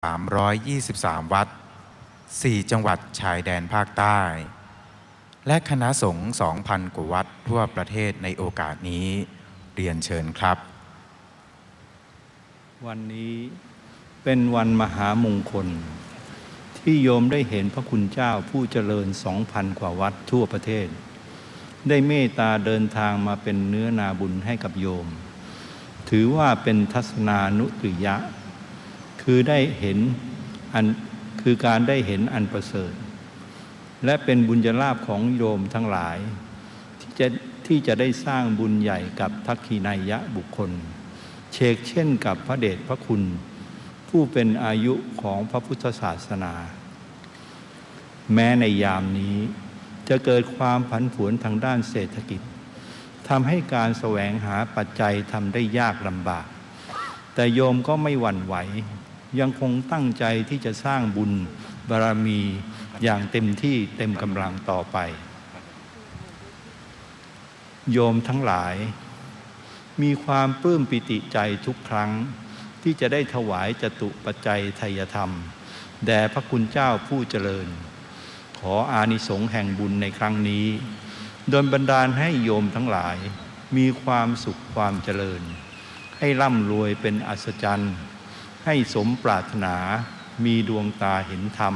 323 วัด 4 จังหวัดชายแดนภาคใต้ และคณะสงฆ์ 2,000 กว่าวัดทั่วประเทศในโอกาสนี้ เรียนเชิญครับ วันนี้เป็นวันมหามงคล ที่โยมได้เห็นพระคุณเจ้าผู้เจริญสองพันกว่าวัดทั่วประเทศ ได้เมตตาเดินทางมาเป็นเนื้อนาบุญให้กับโยม ถือว่าเป็นทัศนานุตริยะ คือได้เห็นอันคือการได้เห็นอันประเสริฐ และเป็นบุญญาลาภของโยมทั้งหลาย ที่จะที่จะได้สร้างบุญใหญ่กับทักขีนายะบุคคล เชกเช่นกับพระเดชพระคุณ ผู้เป็นอายุของพระพุทธศาสนา แม้ในยามนี้จะเกิดความผันผวนทางด้านเศรษฐกิจทำให้การแสวงหาปัจจัยทำได้ยากลำบาก แต่โยมก็ไม่หวั่นไหว ยังคงตั้งใจที่จะสร้างบุญบารมีอย่างเต็มที่เต็มกำลังต่อไป โยมทั้งหลาย มีความปลื้มปิติใจทุกครั้ง ที่จะได้ถวายจตุปัจจัยไทยธรรม แด่พระคุณเจ้าผู้เจริญ ขออานิสงส์แห่งบุญในครั้งนี้ โดนบันดาลให้โยมทั้งหลาย มีความสุขความเจริญ ให้ร่ำรวยเป็นอัศจรรย์ ให้สมปรารถนามีดวงตาเห็นธรรม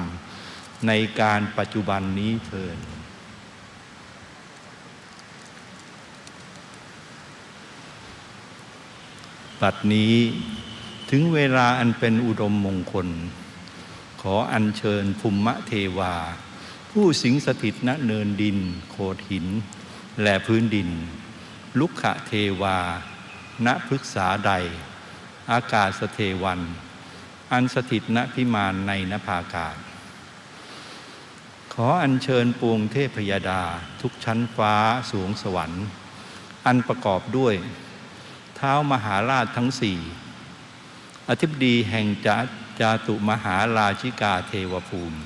ในการปัจจุบันนี้เถิดบัดนี้ถึงเวลาอันเป็นอุดมมงคล ขออัญเชิญภูมิเทวา ผู้สิงสถิตณเนินดินโขดหิน และพื้นดิน ลุกขเทวา ณพฤกษาใด อากาศเทวัน อันสถิตณพิมานในนภาอากาศ ขออัญเชิญปวงเทพยดาทุกชั้นฟ้าสูงสวรรค์ อันประกอบด้วย เท้ามหาราชทั้งสี่ อธิบดีแห่งจาจาตุมหาราชิกาเทวภูมิ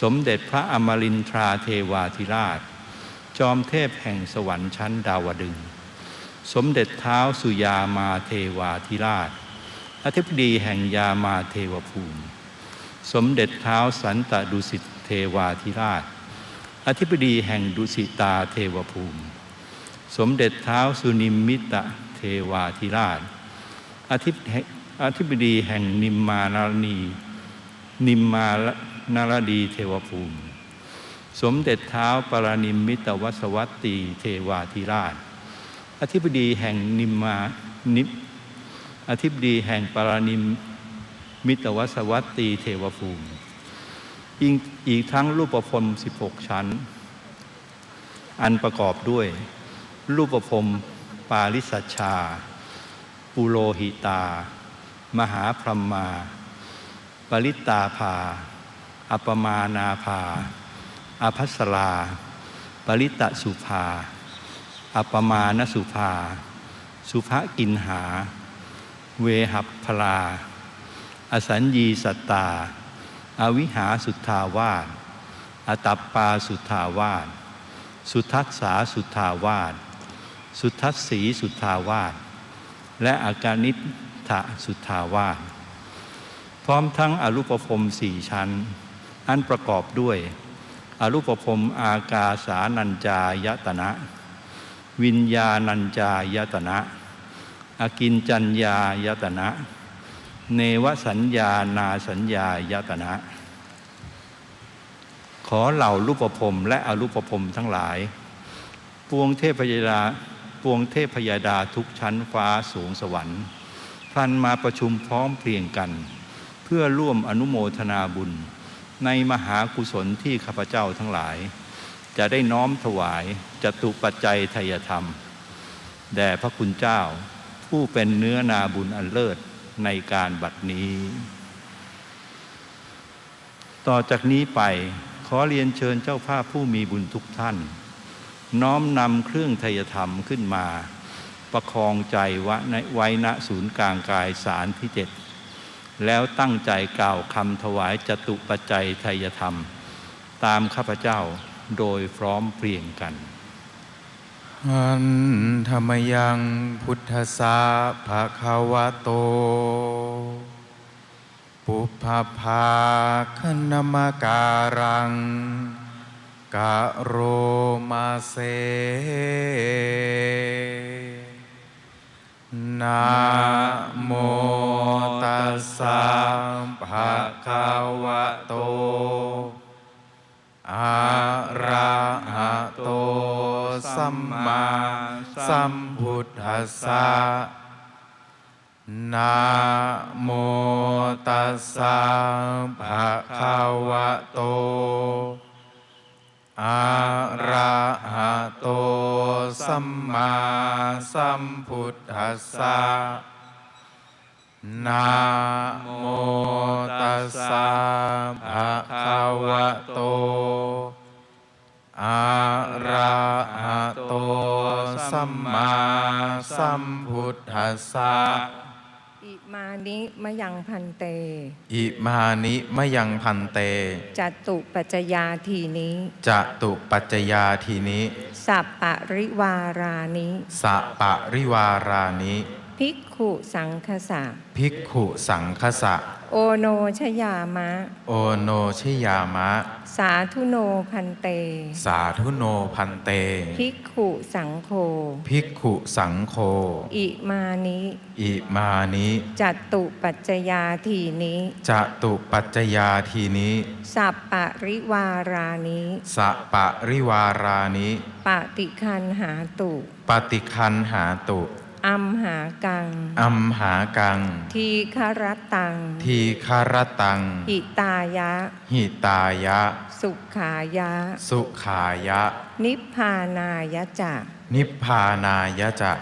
สมเด็จพระอมรินทราเทวาธิราช จอมเทพแห่งสวรรค์ชั้นดาวดึงส์ สมเด็จเท้าสุยามาเทวาธิราช อธิบดีแห่งยามาเทวภูมิ สมเด็จเท้าสันตดุสิตเทวาธิราช อธิบดีแห่งดุสิตาเทวภูมิ สมเด็จเท้าสุนิมมิตะเทวาธิราช อธิบอธิบดีแห่งนิมมานารณี นิมมานารดีเทวภูมิ สมเด็จเท้าปรานิมมิตวสวัตตีเทวาธิราช อธิบดีแห่งนิมมานิอธิบดีแห่งปรานิมมิตวสวัตตีเทวภูมิอีกอีกทั้งรูปประพรม16 ชั้น อันประกอบด้วย รูปประพรมปาริสัชชา ปุโรหิตา มหาพรหมา ปริตตาภา อัปมานาภาอภัสรา ปริตะสุภา อัปมานสุภา สุภกินหา เวหัพพลา อสัญญีสัตตา อวิหาสุทธาวาสอตัปปาสุทธาวาสสุทัสสาสุทธาวาสสุทัสสีสุทธาวาสและอาการนิทะสุทธาวาสพร้อมทั้งอรูปภพสี่ชั้น อันประกอบด้วย อรูปภพอากาสานัญจายตนะ วิญญาณัญจายตนะ อกินจัญญายตนะ เนวสัญญานาสัญญายตนะ ขอเหล่ารูปภพและอรูปภพทั้งหลาย ปวงเทพยดาปวงเทพยดาทุกชั้นฟ้าสูงสวรรค์พลันมาประชุมพร้อมเพรียงกัน เพื่อร่วมอนุโมทนาบุญ ในมหากุศลที่ข้าพเจ้าทั้งหลาย จะได้น้อมถวายจตุปัจจัยไทยธรรม แด่พระคุณเจ้า ผู้เป็นเนื้อนาบุญอันเลิศในการบัดนี้ ต่อจากนี้ไปขอเรียนเชิญเจ้าภาพผู้มีบุญทุกท่าน น้อมนำเครื่องไทยธรรมขึ้นมา ประคองใจวะในไว้ณศูนย์กลางกายสารที่เจ็ดแล้วตั้งใจกล่าวคำถวายจตุปัจจัยไทยธรรม ตามข้าพเจ้า โดยพร้อมเพรียงกันหันธรรมยังพุทธสาภะคะวะโต ปุพพาคณมการังกะโรมาเซนะโมตัสสะภะคะวะโต อะระหะโตสัมมาสัมพุทธัสสะนะโมตัสสะภะคะวะโตอะระหะโตสัมมาสัมพุทธัสสะนะโม สัมพุทธัสสะอิมานิมะยังพันเต อิมานิมะยังพันเต จตุปัจจยาทีนี้จะตุปัจจยาทีนิสัปปะริวารานิสะปะริวารานิ ภิกขุสังคสะ ภิกขุสังคสะ โอโนชยามะ โอโนชยามะ สาธุโนพันเต สาธุโนพันเต ภิกขุสังโฆ ภิกขุสังโฆ อิมานิ อิมานิจตุปัจจยาทีนี้จะตุปัจจยาทีนิสัปปะริวารานิสะปะริวารานิปฏิคันหาตุ ปฏิคันหาตุ อัมหากัง อัมหากัง ทีคารตัง ทีคารตัง หิตายะ หิตายะ สุขายะ สุขายะ นิพพานายะจะนิพพานายะจะ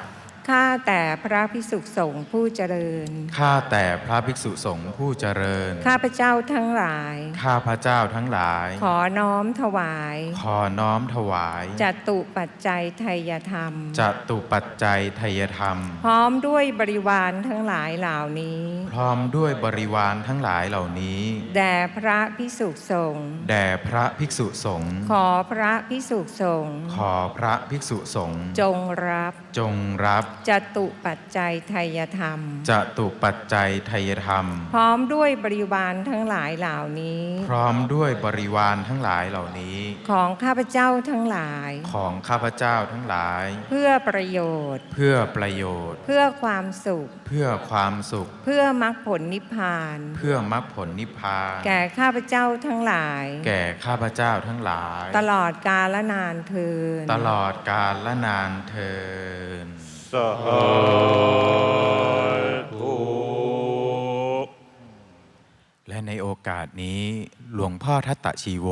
ข้าแต่พระพิสุสงฆ์ผู้เจริญ ข้าแต่พระภิกษุสงฆ์ผู้เจริญ ข้าพเจ้าทั้งหลาย ข้าพระเจ้าทั้งหลาย ขอน้อมถวาย ขอน้อมถวายจตุปัจจัยไทยธรรมจตุปัจจัยทยธรรม พร้อมด้วยบริวารทั้งหลายเหล่านี้ พร้อมด้วยบริวารทั้งหลายเหล่านี้ แด่พระพิสุสงฆ์แด่พระภิกษุสงฆ์ขอพระพิสุสงฆ์ขอพระภิกษุสงฆ์จงรับจงรับจตุปัจจัยไทยธรรมจตุปัจจัยทยธรรม พร้อมด้วยบริวารทั้งหลายเหล่านี้ พร้อมด้วยบริวารทั้งหลายเหล่านี้ ของข้าพเจ้าทั้งหลาย ของข้าพเจ้าทั้งหลาย เพื่อประโยชน์ เพื่อประโยชน์ เพื่อความสุข เพื่อความสุข เพื่อมรรคผลนิพพาน เพื่อมรรคผลนิพพาน แก่ข้าพเจ้าทั้งหลาย แก่ข้าพเจ้าทั้งหลาย ตลอดกาลนานเทินตลอดกาลและนานเทิน สาธุและในโอกาสนี้หลวงพ่อทัตตะชีโว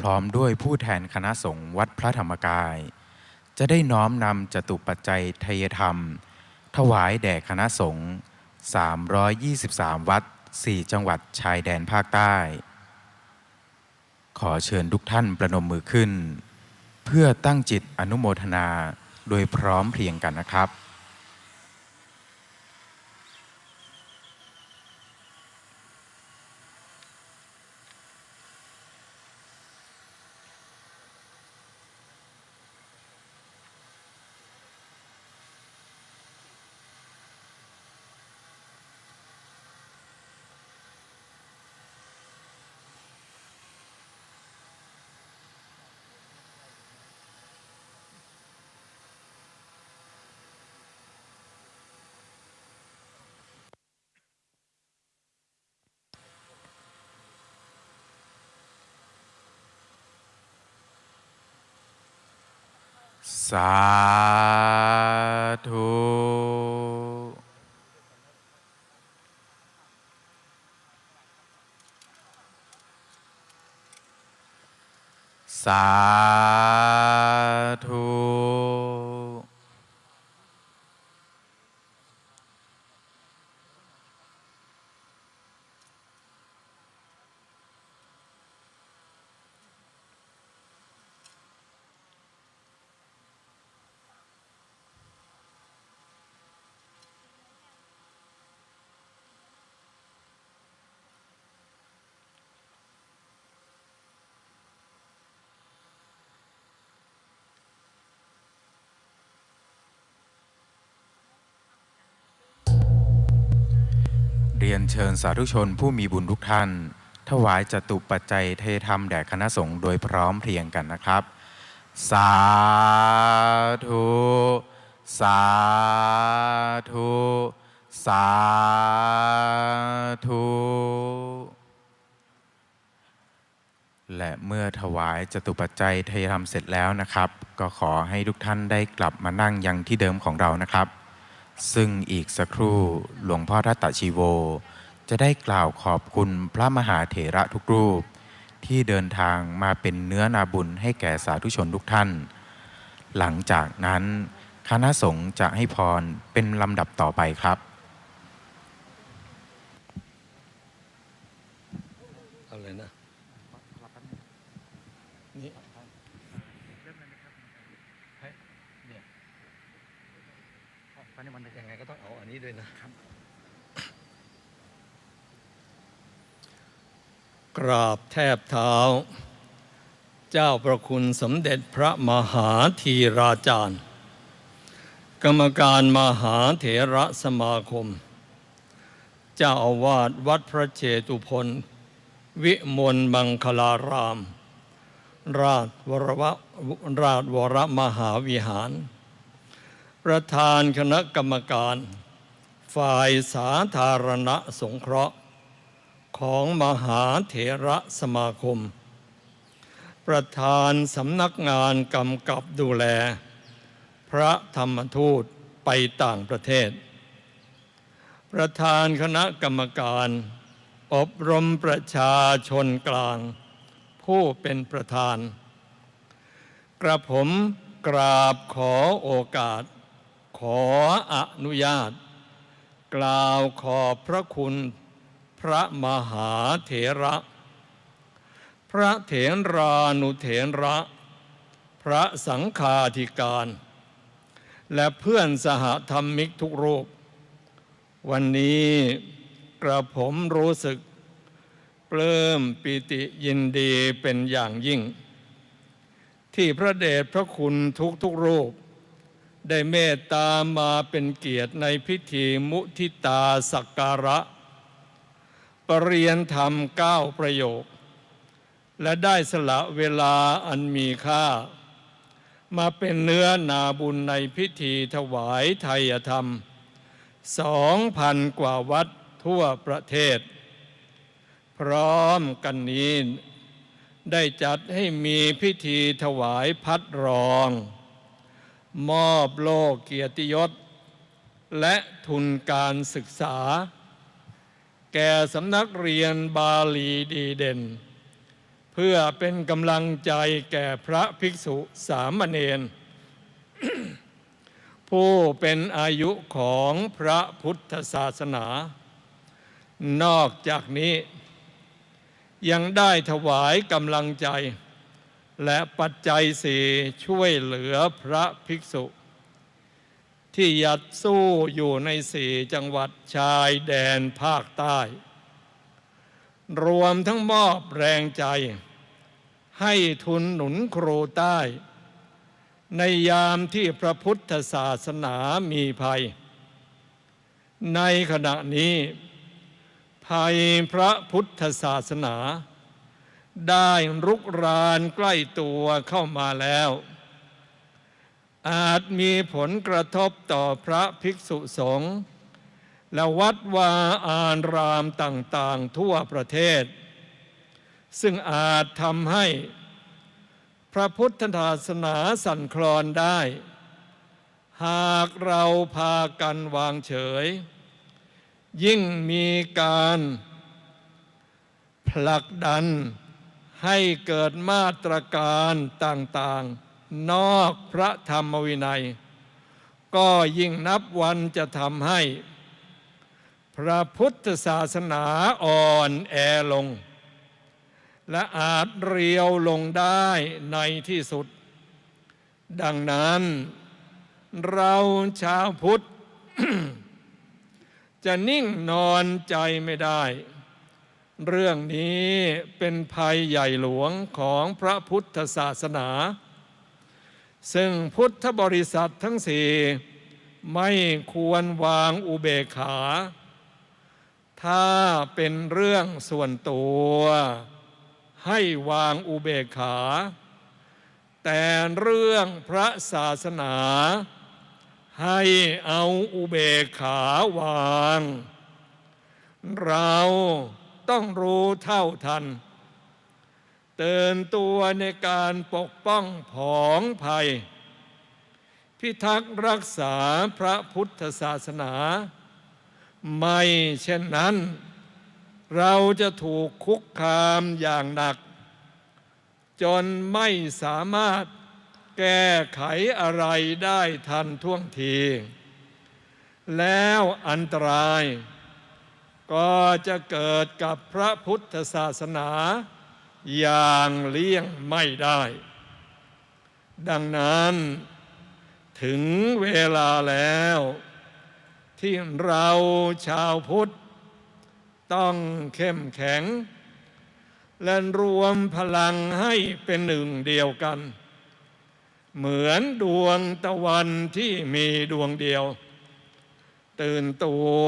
พร้อมด้วยผู้แทนคณะสงฆ์วัดพระธรรมกาย จะได้น้อมนำจตุปัจจัยทยธรรม ถวายแด่คณะสงฆ์323 วัด 4 จังหวัดชายแดนภาคใต้ ขอเชิญทุกท่านประนมมือขึ้น เพื่อตั้งจิตอนุโมทนา โดยพร้อมเพรียงกันนะครับ สาธุสา เรียนเชิญสาธุชนผู้มีบุญทุกท่าน ถวายจตุปัจจัยเทธรรมแด่คณะสงฆ์โดยพร้อมเพรียงกันนะครับ สาธุ สาธุ สาธุและเมื่อถวายจตุปัจจัยเทธรรมเสร็จแล้วนะครับ ก็ขอให้ทุกท่านได้กลับมานั่งยังที่เดิมของเรานะครับ ซึ่งอีกสักครู่หลวงพ่อทัตตชีโว จะได้กล่าวขอบคุณพระมหาเถระทุกรูป ที่เดินทางมาเป็นเนื้อนาบุญให้แก่สาธุชนทุกท่าน หลังจากนั้นคณะสงฆ์จะให้พรเป็นลำดับต่อไปครับ อะไรนะนี่เนี่ยยังไงก็ต้องเอาอันนี้ด้วยนะ กรา บแทบเท้า เจ้าประคุณสมเด็จพระมหาธีราจารย์ กรรมการมหาเถระสมาคม เจ้าอาวาสวัดพระเชตุพนวิมลมังคลาราม ราชวรวราชวรมหาวิหาร ประธานคณะกรรมการ ฝ่ายสาธารณสงเคราะห์ ของมหาเถระสมาคม ประธานสำนักงานกำกับดูแล พระธรรมทูตไปต่างประเทศ ประธานคณะกรรมการ อบรมประชาชนกลาง ผู้เป็นประธาน กระผมกราบขอโอกาส ขออนุญาต กล่าวขอบพระคุณ พระมหาเถระ พระเถรานุเถระ พระสังฆาธิการ และเพื่อนสหธรรมิกทุกรูป วันนี้กระผมรู้สึกปลื้มปิติยินดีเป็นอย่างยิ่ง ที่พระเดชพระคุณทุกทุกรูป ได้เมตตามาเป็นเกียรติในพิธีมุทิตาสักการะ ปรเรียนธรรมเก้าประโยค และได้สละเวลาอันมีค่า มาเป็นเนื้อนาบุญในพิธีถวายไทยธรรมสองพันกว่าวัดทั่วประเทศ พร้อมกันนี้ได้จัดให้มีพิธีถวายพัดรอง มอบโลกเกียรติยศ และทุนการศึกษา แก่สำนักเรียนบาลีดีเด่น เพื่อเป็นกำลังใจแก่พระภิกษุสามเณรผู้เป็นอายุของพระพุทธศาสนา นอกจากนี้ ยังได้ถวายกำลังใจ และปัจจัยสี่ช่วยเหลือพระภิกษุ ที่ยัดสู้อยู่ในสี่จังหวัดชายแดนภาคใต้ รวมทั้งมอบแรงใจ ให้ทุนหนุนครูใต้ ในยามที่พระพุทธศาสนามีภัย ในขณะนี้ ภัยพระพุทธศาสนา ได้รุกรานใกล้ตัวเข้ามาแล้ว อาจมีผลกระทบต่อพระภิกษุสงฆ์และวัดวาอารามต่างๆทั่วประเทศ ซึ่งอาจทำให้พระพุทธศาสนาสั่นคลอนได้ หากเราพากันวางเฉย ยิ่งมีการผลักดันให้เกิดมาตรการต่างๆ นอกพระธรรมวินัย ก็ยิ่งนับวันจะทำให้ พระพุทธศาสนาอ่อนแอลง และอาจเรียวลงได้ในที่สุด ดังนั้น เราชาวพุทธ จะนิ่งนอนใจไม่ได้เรื่องนี้เป็นภัยใหญ่หลวงของพระพุทธศาสนา ซึ่งพุทธบริษัททั้งสี่ไม่ควรวางอุเบกขา ถ้าเป็นเรื่องส่วนตัว ให้วางอุเบกขา แต่เรื่องพระศาสนา ให้เอาอุเบกขาวาง เราต้องรู้เท่าทัน ตือนตัวในการปกป้องผองภัย พิทักษ์รักษาพระพุทธศาสนา ไม่เช่นนั้น เราจะถูกคุกคามอย่างหนัก จนไม่สามารถแก้ไขอะไรได้ทันท่วงที แล้วอันตราย ก็จะเกิดกับพระพุทธศาสนา อย่างเลี่ยงไม่ได้ ดังนั้นถึงเวลาแล้ว ที่เราชาวพุทธ ต้องเข้มแข็ง และรวมพลังให้เป็นหนึ่งเดียวกัน เหมือนดวงตะวันที่มีดวงเดียว ตื่นตัว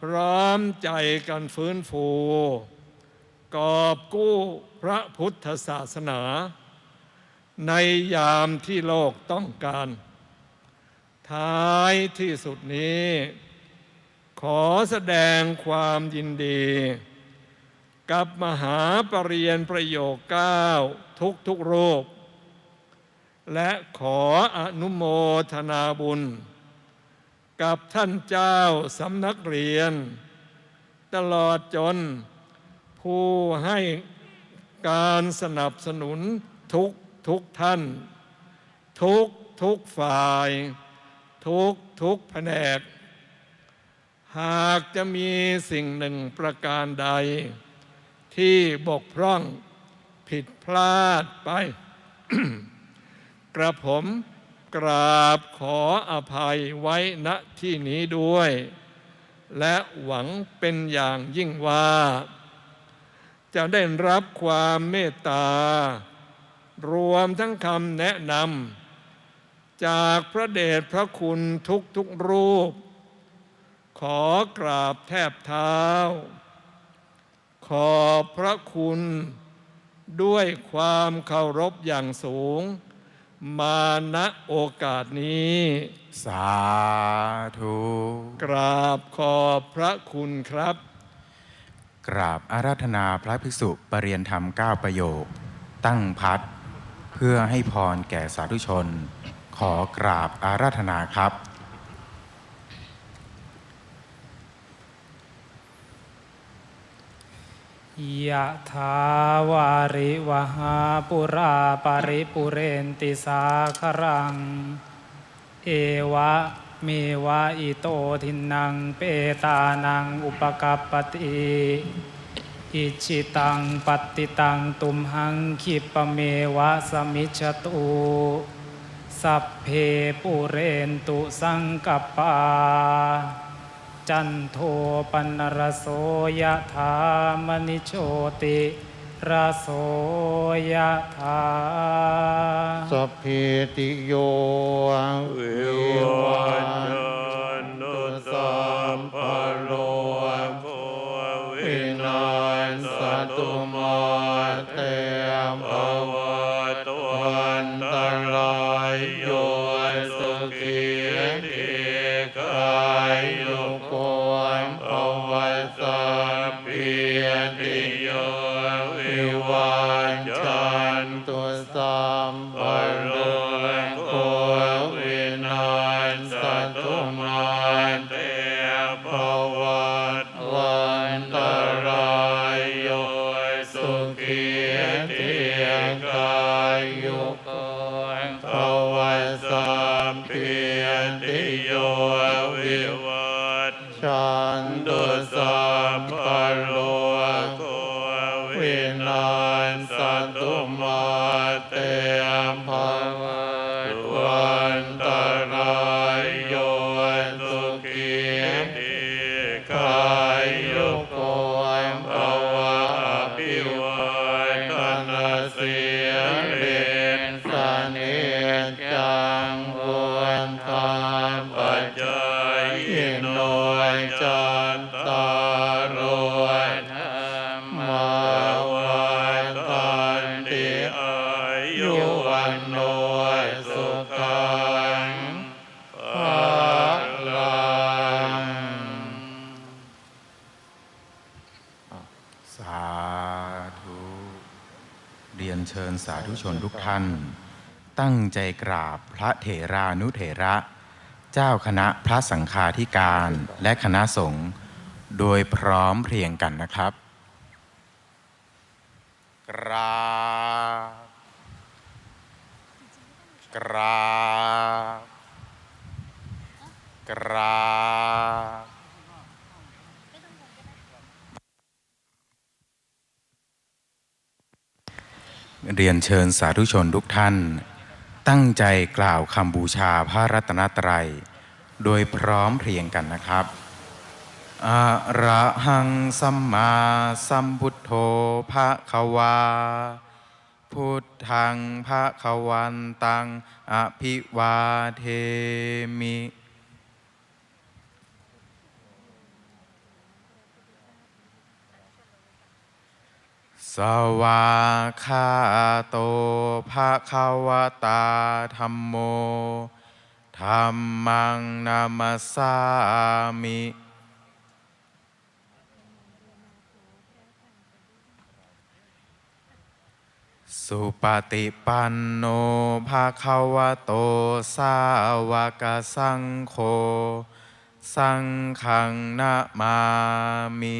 พร้อมใจกันฟื้นฟู กอบกู้พระพุทธศาสนา ในยามที่โลกต้องการ ท้ายที่สุดนี้ ขอแสดงความยินดี กับมหาปรริญญประโยคเก้าทุกทุกรูป และขออนุโมทนาบุญ กับท่านเจ้าสำนักเรียน ตลอดจน ผู้ให้การสนับสนุนทุกทุกท่าน ทุกทุกฝ่าย ทุกทุกแผนก หากจะมีสิ่งหนึ่งประการใด ที่บกพร่องผิดพลาดไป กระผมกราบขออภัยไว้ณที่นี้ด้วย และหวังเป็นอย่างยิ่งว่า จะได้รับความเมตตารวมทั้งคำแนะนำจากพระเดชพระคุณทุกทุกๆรูป ขอกราบแทบเท้า ขอบพระคุณด้วยความเคารพอย่างสูง มาณโอกาสนี้ สาธุ กราบขอบพระคุณครับ กราบอาราธนาพระภิกษุปรริยนธรรมเก้าประโยค ตั้งพัดเพื่อให้พรแก่สาธุชน ขอกราบอาราธนาครับ ยะถาวาริวหาปุราปาริปุเรนติสาครัง เอวะ เมวะอิโตทินังเปตานังอุปกัปปติอิชิตังปฏิตังตุมหังคิปเมวะสมิจตุสัพเพปุเรนตุสังกปปาจันโทปนรโสยถามณิโชติ ระโสยธาสัพเพติโยวิวัจนุสัมปโลวินาสตุมาเตมภว วันตร ตั้งใจกราบพระเถรานุเถระ เจ้าคณะพระสังฆาธิการและคณะสงฆ์โดยพร้อมเพรียงกันนะครับ กราบ กราบ กราบเรียนเชิญสาธุชนทุกท่าน ตั้งใจกล่าวคำบูชาพระรัตนตรัย โดยพร้อมเพรียงกันนะครับอะระหังสัมมาสัมพุทโธพระควา พุทธังพระควันตังอภิวาเทมิ สวาคาโตภะคะวตาธรรมโมธรรมังนามัสสามิสุปฏิปันโนภะคะวะโต สาวกสังโฆ สังฆังนะมามิ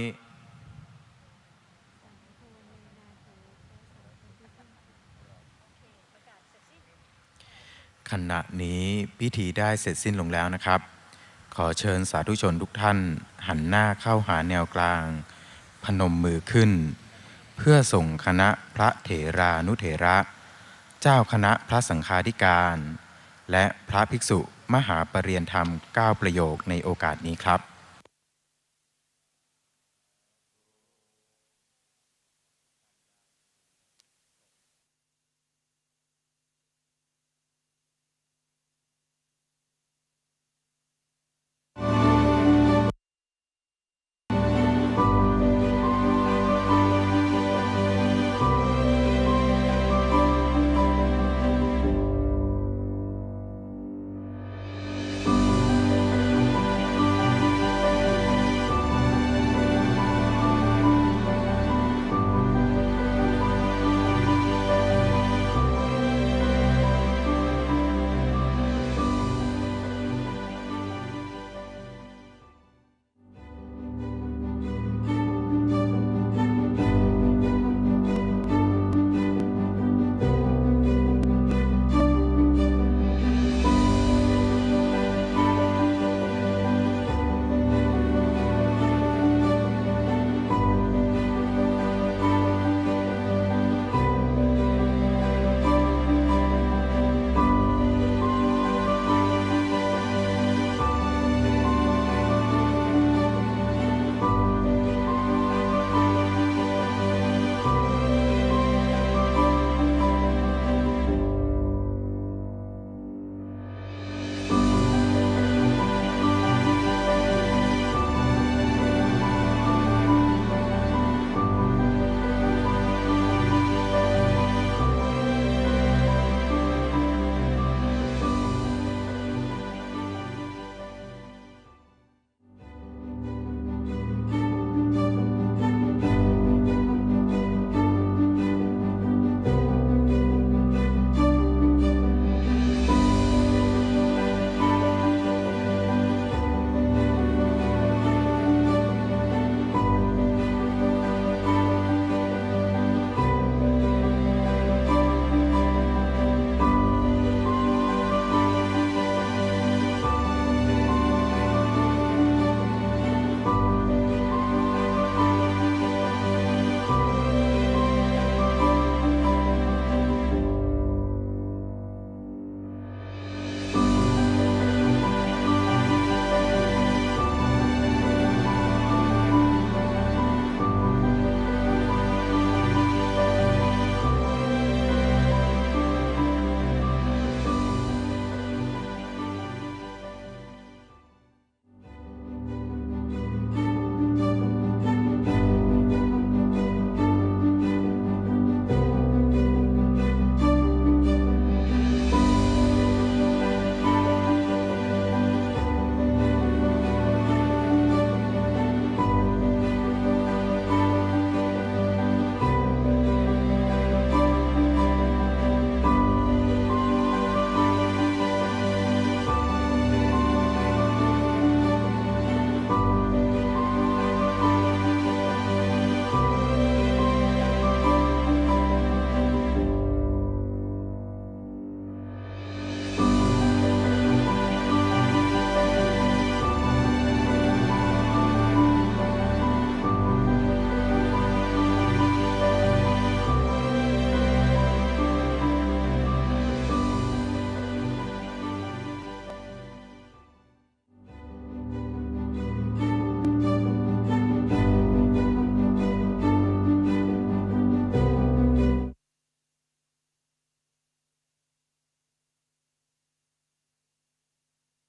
ขณะนี้พิธีได้เสร็จสิ้นลงแล้วนะครับ ขอเชิญสาธุชนทุกท่าน หันหน้าเข้าหาแนวกลาง พนมมือขึ้น เพื่อส่งคณะพระเถรานุเถระ เจ้าคณะพระสังฆาธิการ และพระภิกษุมหาปรริยนธรรม 9 ประโยคในโอกาสนี้ครับ